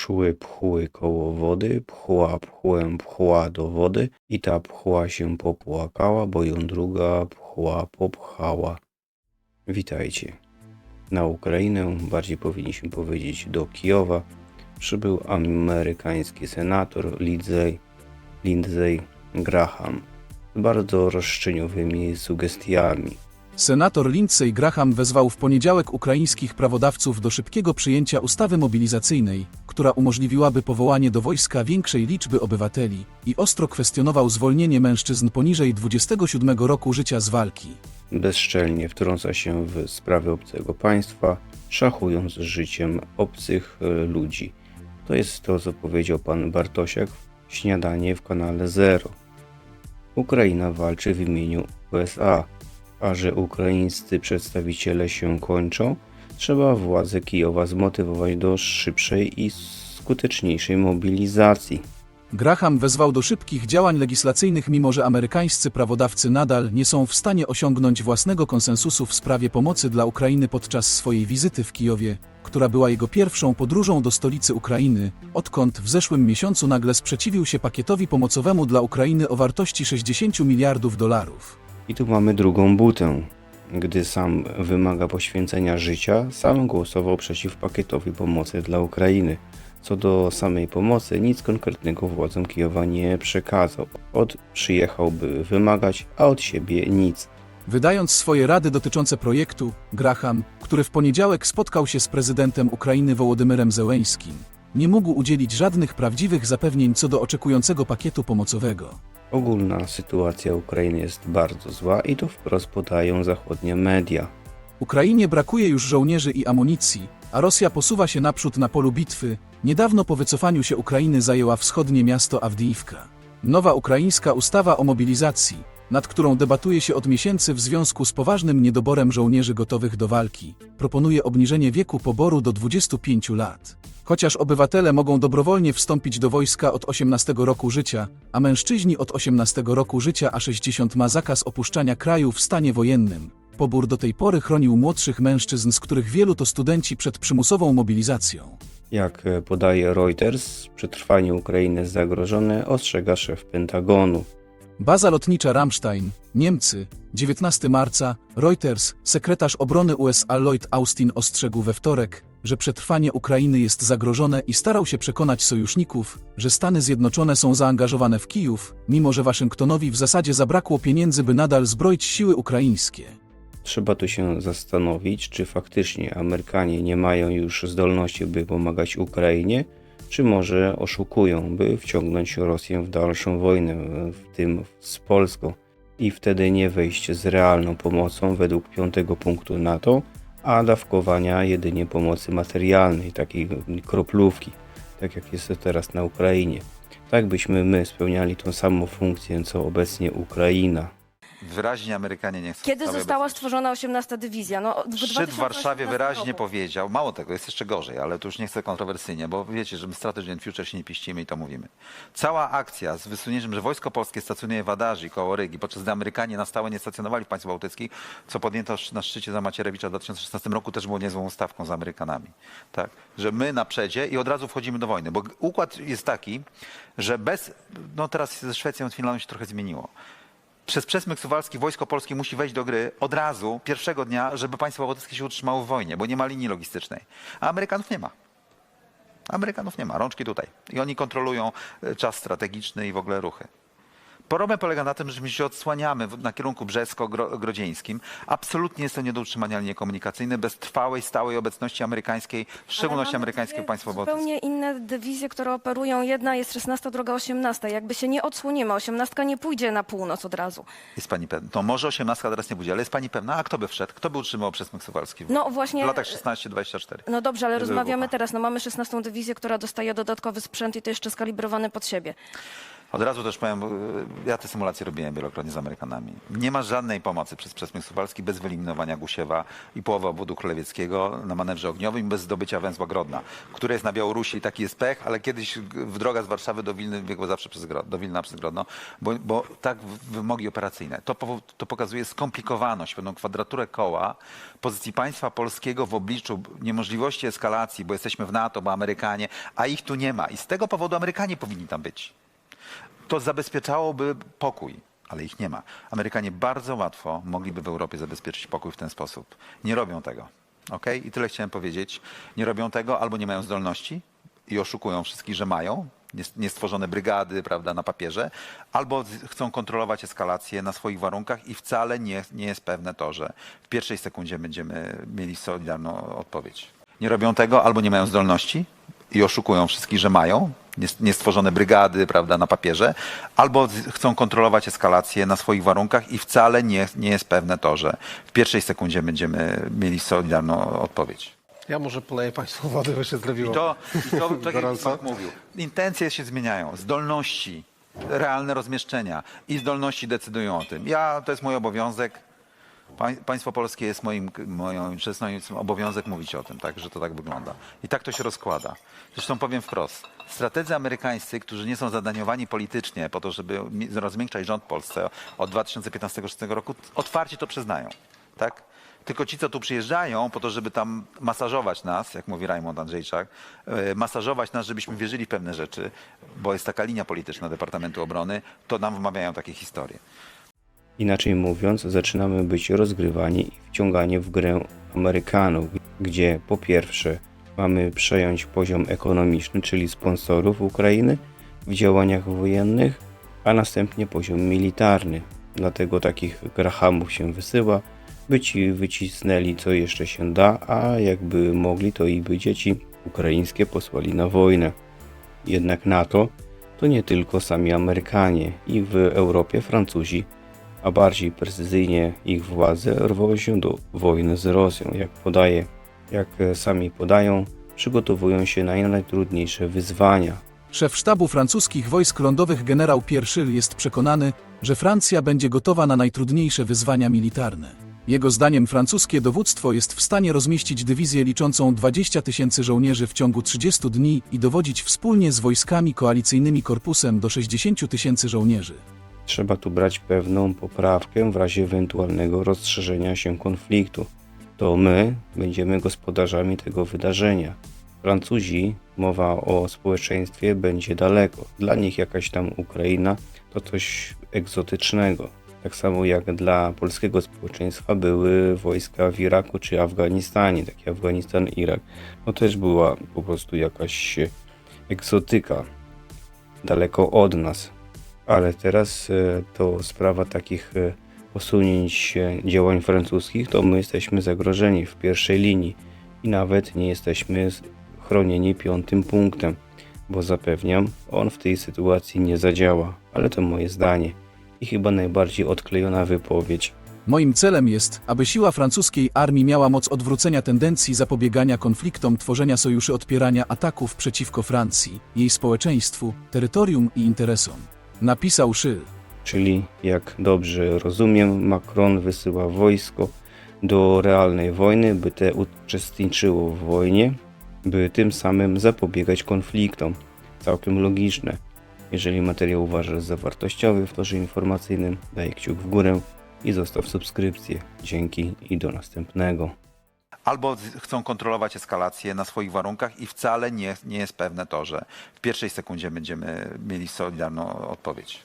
szły pchły koło wody, pchła pchłem pchła do wody i ta pchła się popłakała, bo ją druga pchła popchała. Witajcie. Na Ukrainę, bardziej powinniśmy powiedzieć do Kijowa, przybył amerykański senator Lindsey, Lindsey Graham z bardzo roszczeniowymi sugestiami. Senator Lindsey Graham wezwał w poniedziałek ukraińskich prawodawców do szybkiego przyjęcia ustawy mobilizacyjnej, która umożliwiłaby powołanie do wojska większej liczby obywateli i ostro kwestionował zwolnienie mężczyzn poniżej 27 roku życia z walki. bezczelnie wtrąca się w sprawy obcego państwa, szachując życiem obcych e, ludzi. To jest to, co powiedział pan Bartosiak w śniadanie w kanale Zero. Ukraina walczy w imieniu USA, a że ukraińscy przedstawiciele się kończą, trzeba władze Kijowa zmotywować do szybszej i skuteczniejszej mobilizacji. Graham wezwał do szybkich działań legislacyjnych, mimo że amerykańscy prawodawcy nadal nie są w stanie osiągnąć własnego konsensusu w sprawie pomocy dla Ukrainy podczas swojej wizyty w Kijowie, która była jego pierwszą podróżą do stolicy Ukrainy, odkąd w zeszłym miesiącu nagle sprzeciwił się pakietowi pomocowemu dla Ukrainy o wartości 60 miliardów dolarów. I tu mamy drugą butę. Gdy sam wymaga poświęcenia życia, sam głosował przeciw pakietowi pomocy dla Ukrainy. Co do samej pomocy, nic konkretnego władzom Kijowa nie przekazał. Od przyjechał, by wymagać, a od siebie nic. Wydając swoje rady dotyczące projektu, Graham, który w poniedziałek spotkał się z prezydentem Ukrainy Wołodymyrem Zełeńskim, nie mógł udzielić żadnych prawdziwych zapewnień co do oczekującego pakietu pomocowego. Ogólna sytuacja Ukrainy jest bardzo zła i to wprost podają zachodnie media. Ukrainie brakuje już żołnierzy i amunicji, a Rosja posuwa się naprzód na polu bitwy. Niedawno po wycofaniu się Ukrainy zajęła wschodnie miasto Awdijiwka. Nowa ukraińska ustawa o mobilizacji, nad którą debatuje się od miesięcy w związku z poważnym niedoborem żołnierzy gotowych do walki, proponuje obniżenie wieku poboru do 25 lat. Chociaż obywatele mogą dobrowolnie wstąpić do wojska od 18 roku życia, a mężczyźni od 18 roku życia a 60 ma zakaz opuszczania kraju w stanie wojennym. Pobór do tej pory chronił młodszych mężczyzn, z których wielu to studenci przed przymusową mobilizacją. Jak e, podaje Reuters, przetrwanie Ukrainy zagrożone, ostrzega szef Pentagonu. Baza lotnicza Ramstein, Niemcy, 19 marca, Reuters, sekretarz obrony USA Lloyd Austin ostrzegł we wtorek, że przetrwanie Ukrainy jest zagrożone i starał się przekonać sojuszników, że Stany Zjednoczone są zaangażowane w Kijów, mimo że Waszyngtonowi w zasadzie zabrakło pieniędzy, by nadal zbroić siły ukraińskie. Trzeba tu się zastanowić, czy faktycznie Amerykanie nie mają już zdolności, by pomagać Ukrainie, czy może oszukują, by wciągnąć Rosję w dalszą wojnę, w tym z Polską, i wtedy nie wejść z realną pomocą według piątego punktu NATO, a dawkowania jedynie pomocy materialnej, takiej kroplówki, tak jak jest to teraz na Ukrainie. Tak byśmy my spełniali tą samą funkcję, co obecnie Ukraina. Wyraźnie Amerykanie nie chcą. Kiedy została obecności. stworzona 18 dywizja? No, w Szczyt w 2018 Warszawie wyraźnie roku. powiedział, mało tego, jest jeszcze gorzej, ale to już nie chcę kontrowersyjnie, bo wiecie, że my Strategy and Future się nie piścimy i to mówimy. Cała akcja z wysunięciem, że Wojsko Polskie stacjonuje w Adarzi koło Rygi, podczas gdy Amerykanie na stałe nie stacjonowali w państwach bałtyckich, co podjęto na szczycie za Macierewicza w 2016 roku, też było niezłą stawką z Amerykanami. Tak, że my na przedzie i od razu wchodzimy do wojny, bo układ jest taki, że bez, no teraz ze Szwecją i Finlandią się trochę zmieniło przez przesmyk suwalski wojsko polskie musi wejść do gry od razu, pierwszego dnia, żeby państwo bałtyckie się utrzymało w wojnie, bo nie ma linii logistycznej. A Amerykanów nie ma. Amerykanów nie ma, rączki tutaj. I oni kontrolują e, czas strategiczny i w ogóle ruchy. Problem polega na tym, że my się odsłaniamy na kierunku brzesko-grodzieńskim. Absolutnie jest to nie do utrzymania linii komunikacyjnej bez trwałej, stałej obecności amerykańskiej, w szczególności amerykańskiego państwa bałtyckie. Zupełnie inne dywizje, które operują. Jedna jest 16, druga 18. Jakby się nie odsłonimy, 18 nie pójdzie na północ od razu. Jest pani pewna? To może 18 teraz nie będzie, ale jest pani pewna? A kto by wszedł? Kto by utrzymał przesmyk suwalski w, No właśnie. w latach 16-24? No dobrze, ale rozmawiamy teraz. No mamy 16 dywizję, która dostaje dodatkowy sprzęt i to jeszcze skalibrowany pod siebie. Od razu też powiem, y, ja te symulacje robiłem wielokrotnie z Amerykanami. Nie ma żadnej pomocy przez przesmyk suwalski bez wyeliminowania Gusiewa i połowy obwodu królewickiego na manewrze ogniowym bez zdobycia węzła Grodna, które jest na Białorusi i taki jest pech, ale kiedyś w droga z Warszawy do Wilny biegła zawsze przez Gro- do Wilna przez Grodno, bo, bo tak wymogi operacyjne. To, powo- to pokazuje skomplikowaność, pewną kwadraturę koła pozycji państwa polskiego w obliczu niemożliwości eskalacji, bo jesteśmy w NATO, bo Amerykanie, a ich tu nie ma. I z tego powodu Amerykanie powinni tam być to zabezpieczałoby pokój, ale ich nie ma. Amerykanie bardzo łatwo mogliby w Europie zabezpieczyć pokój w ten sposób. Nie robią tego. Okay? I tyle chciałem powiedzieć. Nie robią tego albo nie mają zdolności i oszukują wszystkich, że mają. nie- Niestworzone brygady prawda, na papierze, albo chcą kontrolować eskalację na swoich warunkach i wcale nie, nie jest pewne to, że w pierwszej sekundzie będziemy mieli solidarną odpowiedź. Nie robią tego albo nie mają zdolności i oszukują wszystkich, że mają niestworzone brygady prawda, na papierze, albo chcą kontrolować eskalację na swoich warunkach i wcale nie, nie jest pewne to, że w pierwszej sekundzie będziemy mieli solidarną odpowiedź. Ja może poleję Państwu wody, bo się zrobiło. I to, i to tak jak? Mark mówił, intencje się zmieniają, zdolności, realne rozmieszczenia i zdolności decydują o tym. Ja, to jest mój obowiązek. Pań, państwo polskie jest moim, moją czesnym obowiązek mówić o tym, tak, że to tak wygląda. I tak to się rozkłada. Zresztą powiem wprost. Strategzy amerykańscy, którzy nie są zadaniowani politycznie po to, żeby mi- rozmiękczać rząd w Polsce od 2015-2016 roku, otwarcie to przyznają. Tak? Tylko ci, co tu przyjeżdżają po to, żeby tam masażować nas, jak mówi Rajmond Andrzejczak, e, masażować nas, żebyśmy wierzyli w pewne rzeczy, bo jest taka linia polityczna Departamentu Obrony, to nam wmawiają takie historie. Inaczej mówiąc, zaczynamy być rozgrywani i wciągani w grę Amerykanów, gdzie po pierwsze mamy przejąć poziom ekonomiczny, czyli sponsorów Ukrainy w działaniach wojennych, a następnie poziom militarny. Dlatego takich grahamów się wysyła, by ci wycisnęli co jeszcze się da, a jakby mogli, to i by dzieci ukraińskie posłali na wojnę. Jednak NATO to nie tylko sami Amerykanie i w Europie Francuzi a bardziej precyzyjnie ich władze rwą się do wojny z Rosją. Jak podaje, jak e, sami podają, przygotowują się na najtrudniejsze wyzwania. Szef sztabu francuskich wojsk lądowych generał Pierre Schill jest przekonany, że Francja będzie gotowa na najtrudniejsze wyzwania militarne. Jego zdaniem francuskie dowództwo jest w stanie rozmieścić dywizję liczącą 20 tysięcy żołnierzy w ciągu 30 dni i dowodzić wspólnie z wojskami koalicyjnymi korpusem do 60 tysięcy żołnierzy. Trzeba tu brać pewną poprawkę w razie ewentualnego rozszerzenia się konfliktu. To my będziemy gospodarzami tego wydarzenia. Francuzi, mowa o społeczeństwie, będzie daleko. Dla nich jakaś tam Ukraina to coś egzotycznego. Tak samo jak dla polskiego społeczeństwa były wojska w Iraku czy Afganistanie, taki Afganistan, Irak. To też była po prostu jakaś egzotyka daleko od nas. Ale teraz e, to sprawa takich e, posunięć działań francuskich, to my jesteśmy zagrożeni w pierwszej linii i nawet nie jesteśmy chronieni piątym punktem, bo zapewniam, on w tej sytuacji nie zadziała. Ale to moje zdanie i chyba najbardziej odklejona wypowiedź. Moim celem jest, aby siła francuskiej armii miała moc odwrócenia tendencji zapobiegania konfliktom, tworzenia sojuszy odpierania ataków przeciwko Francji, jej społeczeństwu, terytorium i interesom. Napisał Szyl. Czyli, jak dobrze rozumiem, Macron wysyła wojsko do realnej wojny, by te uczestniczyło w wojnie, by tym samym zapobiegać konfliktom. Całkiem logiczne. Jeżeli materiał uważasz za wartościowy w torze informacyjnym, daj kciuk w górę i zostaw subskrypcję. Dzięki i do następnego. Albo chcą kontrolować eskalację na swoich warunkach i wcale nie, nie jest pewne to, że w pierwszej sekundzie będziemy mieli solidarną odpowiedź.